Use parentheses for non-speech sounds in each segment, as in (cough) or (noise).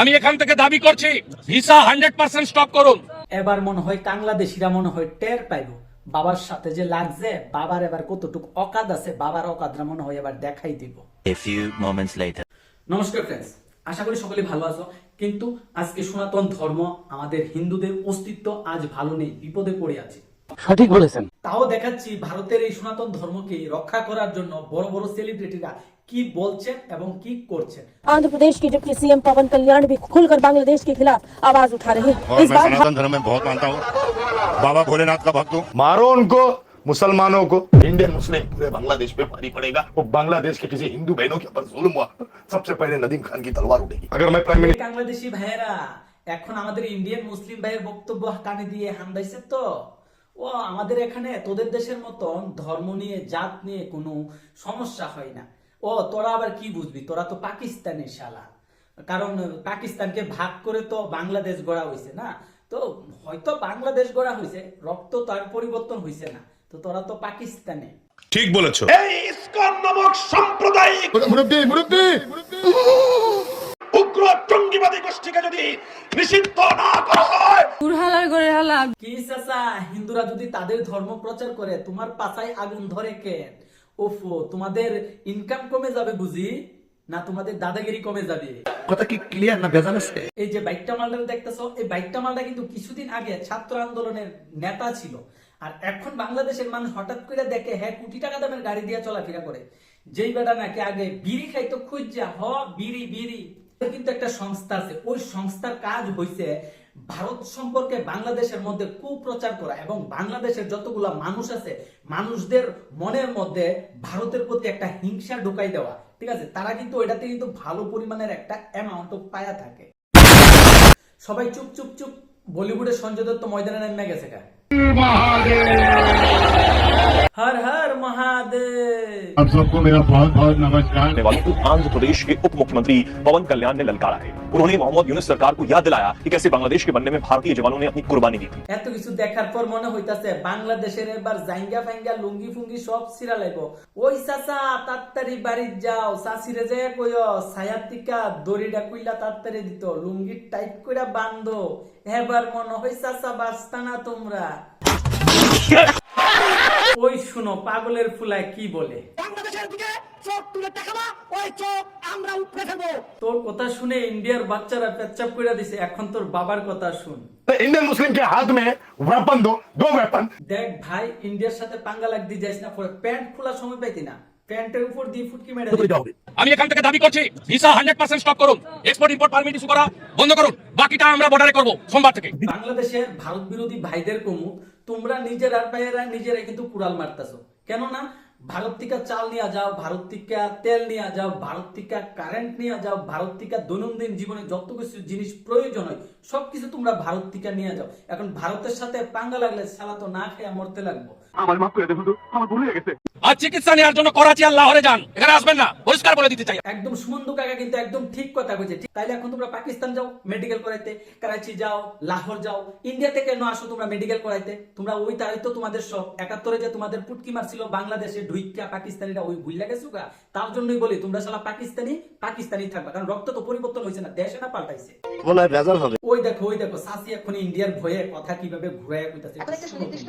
আমি এখান থেকে দাবি করছি ভিসা হান্ড্রেড পার্সেন্ট স্টপ করুন। এবার মনে হয় বাংলাদেশিরা মনে হয় টের পাইব। বাবার সাথে যে লাগছে বাবার এবার কতটুকু অকাদ আছে বাবার অকাদরা মনে হয় এবার দেখাই দিব. নমস্কার ফ্রেন্ডস আশা করি সকলে ভালো আছো। কিন্তু আজকে সনাতন ধর্ম আমাদের হিন্দুদের অস্তিত্ব আজ ভালো নেই বিপদে পড়ে আছে। সঠিক বলেছেন। তাও দেখাচ্ছি ভারতের এই সনাতন ধর্মকে রক্ষা করার জন্য বড় বড় সেলিব্রিটিরা কি বলছেন এবং কি করছেন आंध्र प्रदेश के डिप्टी सीएम पवन कल्याण भी खुलकर बांग्लादेश के खिलाफ आवाज उठा रहे हैं और इस मैं बार सनातन धर्म में बहुत मानता हूँ बाबा भोलेनाथ का भक्त हूँ मारो उनको मुसलमानों को इंडियन मुस्लिम पूरे बांग्लादेश पे भारी पड़ेगा वो बांग्लादेश के किसी हिंदू बहनों के ऊपर जुल्म हुआ सबसे पहले नदीम खान की तलवार उठेगी अगर मैं प्राइम এই বাংলাদেশি ভাইয়েরা এখন আমাদের ইন্ডিয়ান মুসলিম ভাইয়ের বক্তব্য কানে দিয়ে হান্দাইছে তো ও আমাদের এখানে তোদের দেশের মতন ধর্ম নিয়ে জাত নিয়ে কোনো সমস্যা হয় না ও তোরা আবার কি বুঝবি? তোরা তো পাকিস্তানি শালা। কারণ পাকিস্তানকে ভাগ করে তো বাংলাদেশ গড়া হয়েছে না? তো হয়তো বাংলাদেশ গড়া হয়েছে রক্ত তার পরিবর্তন হয়েছে না। তো তোরা তো পাকিস্তানে। ঠিক বলেছ। এই ইসকন নামক সাম্প্রদায়িক মুরব্বী মুরব্বী উগ্র জঙ্গিবাদী গোষ্ঠীকে যদি নিষিদ্ধ না করা হয় কি চাচা? হিন্দুরা যদি তাদের ধর্ম প্রচার করে তোমার পাছায় আগুন ধরে কেন ওফো তোমাদের ইনকাম কমে যাবে বুঝি? না তোমাদের দাদাগিরি কমে যাবে? কথা কি ক্লিয়ার না ভেজাল আছে? এই যে বাইকটা মালটা দেখতেছো এই বাইকটা মালটা কিন্তু কিছুদিন আগে ছাত্র আন্দোলনের নেতা ছিল। আর এখন বাংলাদেশের মানুষ হঠাৎ করে দেখে হ্যাঁ কোটি টাকা দামের গাড়ি দিয়ে চলাফেরা করে। যেই বেটা নাকি আগে বিড়ি খাইতো খুঁজছে হ বিড়ি বিড়ি। কিন্তু একটা সংস্থা আছে। ওই সংস্থার কাজ হইছে ভারত সম্পর্কে বাংলাদেশের মধ্যে কুপ্রচার করা এবং বাংলাদেশের যতগুলা মানুষ আছে, মানুষদের মনের মধ্যে ভারতের প্রতি একটা হিংসা ঢুকাই দেওয়া। ঠিক আছে? তারা কিন্তু ওইটাতে কিন্তু ভালো পরিমাণের একটা অ্যামাউন্ট পায়া থাকে। সবাই চুপ চুপ চুপ, বলিউডের সঞ্জয় দত্ত ময়দানে নেমে গেছে কা? হর হর মহাদেব आप सबको मेरा बहुत बहुत नमस्कार करने वालों को आंध्र प्रदेश के उप मुख्यमंत्री पवन कल्याण ने ललकारा है उन्होंने मोहम्मद यूनुस सरकार को याद दिलाया कि कैसे बांग्लादेश के बनने में भारतीय जवानों ने अपनी कुर्बानी दी थी এত কিছু দেখার পর মনে হইতাছে বাংলাদেশের এবার জাইঙ্গা ফাইঙ্গা লুঙ্গি ফুঙ্গি সব ছিড়া লাইব ওই চাচা তাড়াতাড়ি বাড়ির যাও চাষিরে যে কই সায়াতিকা দড়িটা কুইলা তাড়াতাড়ি দিত লুঙ্গি টাইট কইরা বান্ধো এবার মনে হয় চাচা বাঁচতা না তোমরা ওই শুনো পাগলের ফুলায় কি বলে? বাংলাদেশের দিকে চোখ তুলে তাকাবা ওই চোখ আমরা উপরে তোর কথা শুনে ইন্ডিয়ার বাচ্চারা পেচ্ছাপ করে দিছে এখন তোর বাবার কথা শুন। ইন্ডিয়ান হাত মে দো দো দেখ ভাই ইন্ডিয়ার সাথে পাঙ্গা লাগতে যাইস না পরে প্যান্ট খোলা সময় পাইতি না। প্যান্টের উপর দিয়ে ফুটকি মেরে আমি এখান থেকে দাবি করছি ভিসা হান্ড্রেড পার্সেন্ট স্টপ করুন এক্সপোর্ট ইম্পোর্ট পারমিট ইস্যু করা বন্ধ করুন বাকিটা আমরা বর্ডারে করব সোমবার থেকে। বাংলাদেশের ভারত বিরোধী ভাইদের কমু তোমরা নিজেরা পায়েরা নিজেরা কিন্তু কুড়াল মারতাছো। কেননা ভারত থেকে চাল নিয়ে যাও ভারত থেকে তেল নিয়ে যাও ভারত থেকে কারেন্ট নিয়ে যাও ভারত থেকে দৈনন্দিন জীবনে যত কিছু জিনিস প্রয়োজন হয় সবকিছু তোমরা ভারত থেকে নিয়ে যাও। এখন ভারতের সাথে পাঙ্গা লাগলে সালা তো না খেয়ে মরতে লাগবো। আর চিকিৎসা নেওয়ার জন্য করাচি আর লাহোরে যান। এখানে আসবেন না। পরিষ্কার বলে দিতে চাই। একদম সুমন্ত কাকা কিন্তু একদম ঠিক কথা বলেছে। তাইলে এখন তোমরা পাকিস্তান যাও মেডিকেল করাইতে। করাচি যাও লাহোর যাও। ইন্ডিয়া থেকে কেন আসো তোমরা মেডিকেল করাইতে। তোমরা ওই তাই তো তোমাদের সব একাত্তরে যে তোমাদের পুটকি মারছিল বাংলাদেশে ঢুইকা পাকিস্তানিরা ওই ভুল গেছো গা। তার জন্যই বলি তোমরা শালা পাকিস্তানি পাকিস্তানি থাকবা। কারণ রক্ত তো পরিবর্তন হয়েছে না দেশে না পাল্টাইছে। বলে ভেজাল হবে। ওই দেখো ওই দেখো সাসি এখন ইন্ডিয়ার ভয়ে কথা কীভাবে ঘুরায় কইতাছে। এখন একটা সুনির্দিষ্ট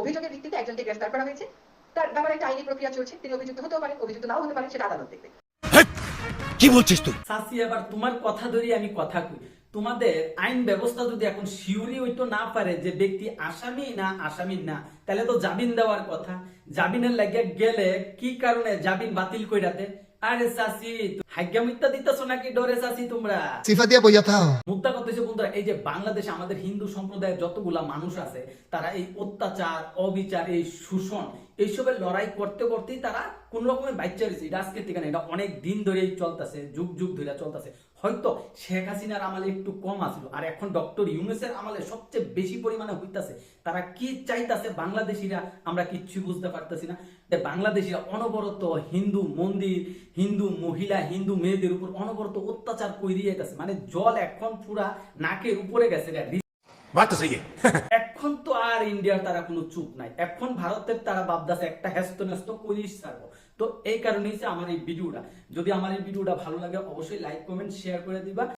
অভিযোগের ভিত্তিতে একজনকে গ্রেফতার করা হয়েছে। তার ব্যাপারে একটা আইনি প্রক্রিয়া চলছে তিনি অভিযুক্ত হতেও পারেন অভিযুক্ত নাও হতে পারেন সেটা আদালত দেখবে। সাসি এবার তোমার কথা ধরি আমি কথা কই। তোমাদের আইন ব্যবস্থা যদি এখন শিউরি হইতো না পারে যে ব্যক্তি আসামি না আসামি না তাহলে তো জামিন দেওয়ার কথা। জামিনের লাগে গেলে কি কারণে জামিন বাতিল কইরাতে? আরে সাসি হাগ্যা মিথ্যা দিতেছো নাকি ডরে সাসি তোমরা? সিফাতিয়া বইয়া থাও। মুদ্রা কথা বন্ধুরা এই যে বাংলাদেশে আমাদের হিন্দু সম্প্রদায়ের যতগুলা মানুষ আছে তারা এই অত্যাচার অবিচার এই শোষণ এইসবের লড়াই করতে করতেই তারা কোন রকমের বাচ্চা রয়েছে এটা আজকের থেকে এটা অনেক দিন ধরেই চলতেছে যুগ যুগ ধরে চলতেছে। হয়তো শেখ হাসিনার আমলে একটু কম আসলো আর এখন ডক্টর ইউনুসের আমলে সবচেয়ে বেশি পরিমাণে হইতাছে। তারা কি চাইতাছে বাংলাদেশিরা আমরা কিচ্ছু বুঝতে পারতেছি না। যে বাংলাদেশিরা অনবরত হিন্দু মন্দির হিন্দু মহিলা হিন্দু হিন্দু মেয়েদের উপর অনবরত অত্যাচার কইরিয়ে গেছে মানে জল এখন পুরা নাকের উপরে গেছে (laughs) এখন তো আর ইন্ডিয়ার তারা কোনো চুপ নাই। এখন ভারতের তারা বাবদাস একটা হ্যাস্ত ন্যাস্ত করিস ছাড়বো। তো এই কারণেই আমার এই ভিডিওটা। যদি আমার এই ভিডিওটা ভালো লাগে অবশ্যই লাইক কমেন্ট শেয়ার করে দিবা।